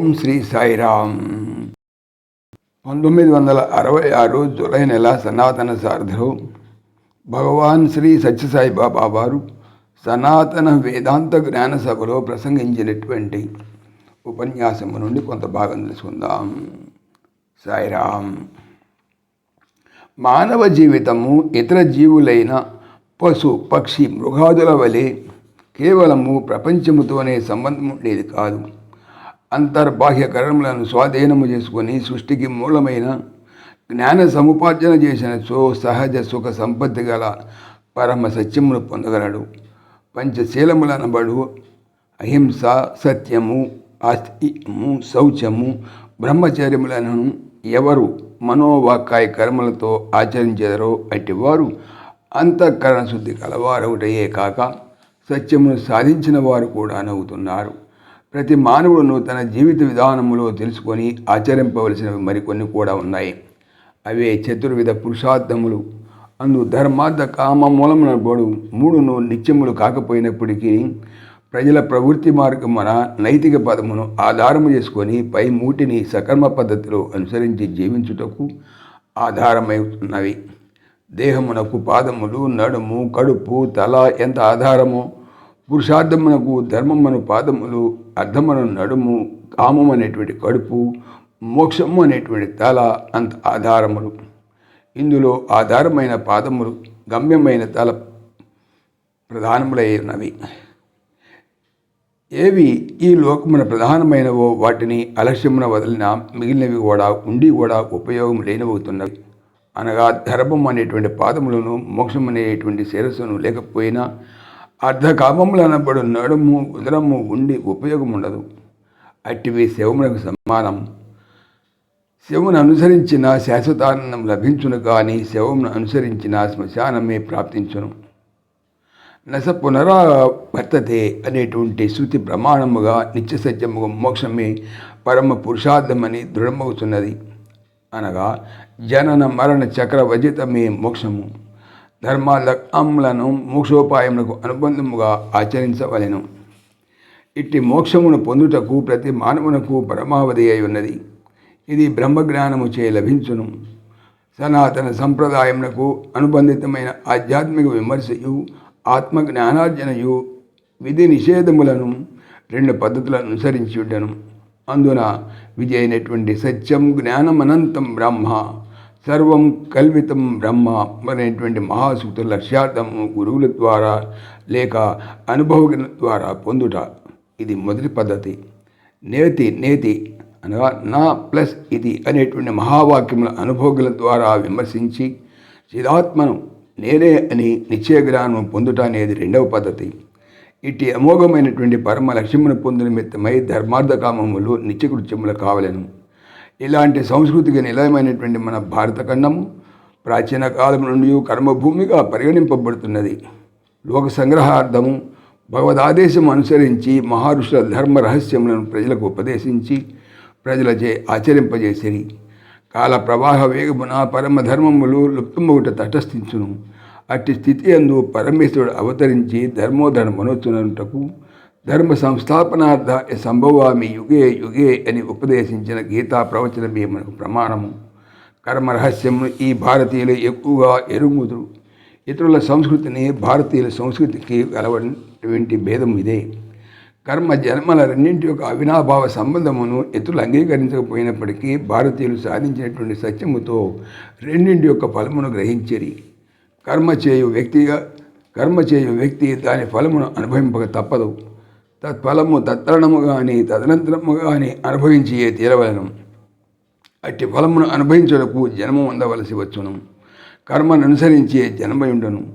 ఓం శ్రీ సాయిరామ్. పంతొమ్మిది వందల అరవై ఆరు జూలై నెల సనాతన సారథులు భగవాన్ శ్రీ సత్యసాయి బాబా వారు సనాతన వేదాంత జ్ఞాన సభలో ప్రసంగించినటువంటి ఉపన్యాసము నుండి కొంత భాగం తెలుసుకుందాం. సాయిరామ్. మానవ జీవితము ఇతర జీవులైన పశు పక్షి మృగాదుల వలె కేవలము ప్రపంచముతోనే సంబంధం ఉండేది కాదు. అంతర్బాహ్య కరణములను స్వాధీనము చేసుకొని సృష్టికి మూలమైన జ్ఞాన సముపార్జన చేసిన సో సహజ సుఖ సంపత్తి గల పరమ సత్యమును పొందగలడు. పంచశీలములనబడు అహింస సత్యము ఆస్తిము శౌచము బ్రహ్మచర్యములను ఎవరు మనోవాకాయ కర్మలతో ఆచరించెదరో అట్టివారు అంతఃకరణ శుద్ధి కలవారవుటయే కాక సత్యమును సాధించిన వారు కూడా నవ్వుతున్నారు. ప్రతి మానవుడును తన జీవిత విధానములో తెలుసుకొని ఆచరింపవలసినవి మరికొన్ని కూడా ఉన్నాయి. అవే చతుర్విధ పురుషార్థములు. అందు ధర్మార్థ కామ మూలమునబడు మూడును నిత్యములు కాకపోయినప్పటికీ ప్రజల ప్రవృత్తి మార్గమున నైతిక పదమును ఆధారము చేసుకొని పై మూటిని సకర్మ పద్ధతిలో అనుసరించి జీవించుటకు ఆధారమవుతున్నవి. దేహమునకు పాదములు నడుము కడుపు తల ఎంత ఆధారమో పురుషార్థమునకు ధర్మమును పాదములు అర్థమును నడుము కామం అనేటువంటి కడుపు మోక్షము అనేటువంటి తల అంత ఆధారములు. ఇందులో ఆధారమైన పాదములు గమ్యమైన తల ప్రధానములై ఉన్నవి. ఏవి ఈ లోకమున ప్రధానమైనవో వాటిని అలక్ష్యమున వదిలిన మిగిలినవి కూడా ఉండి కూడా ఉపయోగం లేనివవుతున్నవి. అనగా ధర్మం అనేటువంటి పాదములను మోక్షం అనేటువంటి శిరస్సును లేకపోయినా అర్ధకామములు అనబడు నడుము ఉదరము ఉండి ఉపయోగం ఉండదు అట్టివి శివమునకు సమానం. శివును అనుసరించిన శాశ్వతానందం లభించును కానీ శివమును అనుసరించిన శ్మశానమే ప్రాప్తించును. నస పునరావర్తతే అనేటువంటి శృతి ప్రమాణముగా నిత్య సత్యము మోక్షమే పరమ పురుషార్థమని దృఢమవుతున్నది. అనగా జనన మరణ చక్రవజితమే మోక్షము. ధర్మాలను మోక్షోపాయములకు అనుబంధముగా ఆచరించవలెను. ఇట్టి మోక్షమును పొందుటకు ప్రతి మానవునకు పరమావధి అయి ఉన్నది. ఇది బ్రహ్మజ్ఞానము చే లభించును. సనాతన సంప్రదాయమునకు అనుబంధితమైన ఆధ్యాత్మిక విమర్శయు ఆత్మ జ్ఞానార్జనయు విధి నిషేధములను రెండు పద్ధతులను అనుసరించి ఉండను అందున విజయైనటువంటి సత్యం జ్ఞానమనంతం బ్రహ్మ. సర్వం కల్వితం బ్రహ్మ అనేటువంటి మహాసూత్ర లక్ష్యార్థము గురువుల ద్వారా లేక అనుభవజ్ఞ ద్వారా పొందుట ఇది మొదటి పద్ధతి. నేతి నేతి అనగా నా ప్లస్ ఇది అనేటువంటి మహావాక్యముల అనుభవజ్ఞుల ద్వారా విమర్శించి చిదాత్మను నేనే అని నిశ్చయ జ్ఞానం పొందుట అనేది రెండవ పద్ధతి. ఇట్టి అమోఘమైనటువంటి పరమ లక్ష్యమును పొందిన నిమిత్తమై ధర్మార్థకామములు నిత్యకృత్యములు కావలను. ఇలాంటి సంస్కృతికి నిలయమైనటువంటి మన భారత ఖండము ప్రాచీన కాలం నుండి కర్మభూమిగా పరిగణింపబడుతున్నది. లోక సంగ్రహార్థము భగవదాదేశం అనుసరించి మహర్షుల ధర్మ రహస్యములను ప్రజలకు ఉపదేశించి ప్రజలచే ఆచరింపజేసిరి. కాల ప్రవాహ వేగమున పరమ ధర్మములు లుప్తమొగట తటస్థించును. అట్టి స్థితి అందు పరమేశ్వరుడు అవతరించి ధర్మోధర్మనొచ్చునటకు ధర్మ సంస్థాపనార్థ సంభవామి యుగే యుగే అని ఉపదేశించిన గీతా ప్రవచనమే మనకు ప్రమాణము. కర్మ రహస్యమును ఈ భారతీయులు ఎక్కువగా ఎరుగుదురు. ఇతరుల సంస్కృతిని భారతీయుల సంస్కృతికి గలవంటి భేదం ఇదే. కర్మ జన్మల రెండింటి యొక్క అవినాభావ సంబంధమును ఇతరులు అంగీకరించకపోయినప్పటికీ భారతీయులు సాధించినటువంటి సత్యముతో రెండింటి యొక్క ఫలమును గ్రహించరి. కర్మ చేయు వ్యక్తిగా కర్మ చేయు వ్యక్తి దాని ఫలమును అనుభవింపక తప్పదు. తత్ఫలము తత్తరణము కానీ తదనంతరము కానీ అనుభవించియే తీరవలను. అట్టి ఫలమును అనుభవించుటకు జన్మం అందవలసి వచ్చును. కర్మను అనుసరించే జన్మయుండను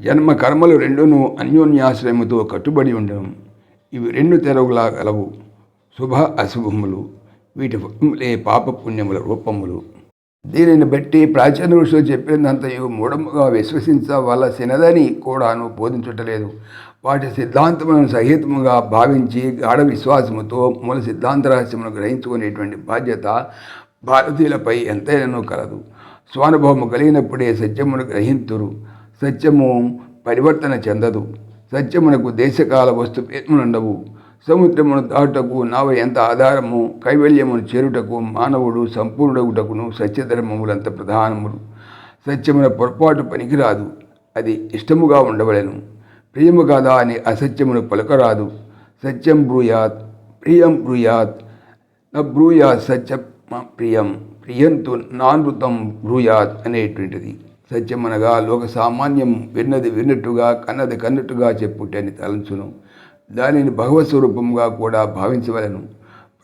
జన్మ కర్మలు రెండును అన్యోన్యాశ్రయముతో కట్టుబడి ఉండను ఇవి రెండు తెరవులా గలవు. శుభ అశుభములు. వీటి ఫలములే పాప పుణ్యముల రూపములు. దీనిని బట్టి ప్రాచీన ఋషులు చెప్పినంతయు మూఢముగా విశ్వసించవలసినదని కూడాను బోధించుటలేదు. వాటి సిద్ధాంతములను సహితముగా భావించి గాఢ విశ్వాసముతో మూల సిద్ధాంత రహస్యమును గ్రహించుకునేటువంటి బాధ్యత భారతీయులపై ఎంతైనానో కలదు. స్వానుభవము కలిగినప్పుడే సత్యమును గ్రహింతురు. సత్యము పరివర్తన చెందదు. సత్యమునకు దేశకాల వస్తు ఉండవు సముద్రమును దాటుటకు నావ ఎంత ఆధారము కైవల్యమును చేరుటకు మానవుడు సంపూర్ణుడగుటకును సత్యధర్మములంత ప్రధానములు. సత్యమున పొరపాటు పనికిరాదు అది ఇష్టముగా ఉండవలెను. ప్రియము కాదా అని అసత్యమును పలకరాదు. సత్యం బ్రూయాత్ ప్రియం బ్రూయాత్ న బ్రూయాత్ సత్య ప్రియం ప్రియంతు నానృతం బ్రూయాత్ అనేటువంటిది. సత్యమనగా లోక సామాన్యం విన్నది విన్నట్టుగా కన్నది కన్నట్టుగా చెప్పుటని తలంచును. దానిని భగవత్ స్వరూపంగా కూడా భావించవలను.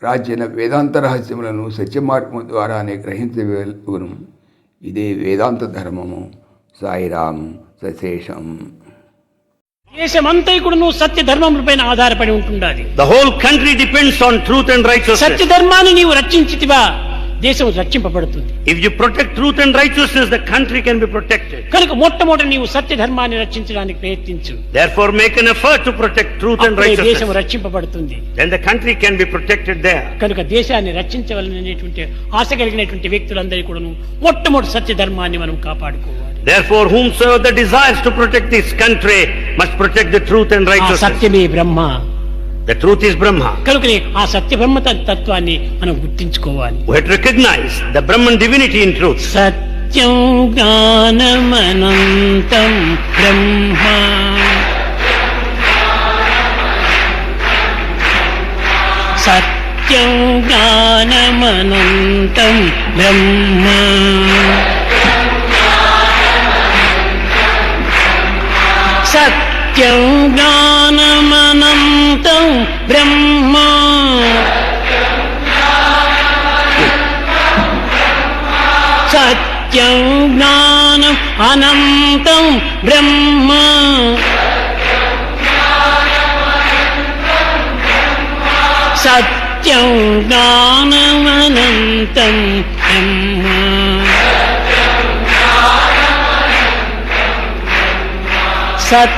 ప్రాచీన వేదాంత రహస్యములను సత్యమార్గము ద్వారానే గ్రహించవలను. ఇదే వేదాంత ధర్మము. సాయిరాం సశేషం. దేశమంతా కూడా నువ్వు సత్య ధర్మములపైన ఆధారపడి ఉంటుండాలి. The whole country depends on truth and righteousness. సత్య ధర్మాన్ని నీవు రక్షించితివా? దేశం రక్షింపబడుతుంది. If you protect truth and righteousness the country can be protected కనుక మొట్టమొదటి నీవు సత్య ధర్మాన్ని రక్షించడానికి ప్రయత్నించు. Therefore make an effort to protect truth and righteousness దేశం రక్షింపబడుతుంది. Then the country can be protected there కనుక దేశాన్ని రక్షించవలనేటువంటి ఆశ కలిగినటువంటి వ్యక్తులందరికీ కూడాను మొట్టమొదటి సత్య ధర్మాన్ని మనం కాపాడుకో Therefore, whomsoever the desires to protect this country must protect the truth and righteousness. Ah, The truth is Brahma. కనుక ఆ సత్య బ్రహ్మ తత్- తత్వాన్ని మనం గుర్తించుకోవాలి to recognize the Brahman divinity in truth. సత్యం జ్ఞానమనంతం బ్రహ్మ సత్యం జ్ఞానమనంతం బ్రహ్మ సత్యం బ్రహ్మ. సత్యం జ్ఞానం అనంతం బ్రహ్మ. సత్యం జ్ఞానమనంతం బ్రహ్మ. సత్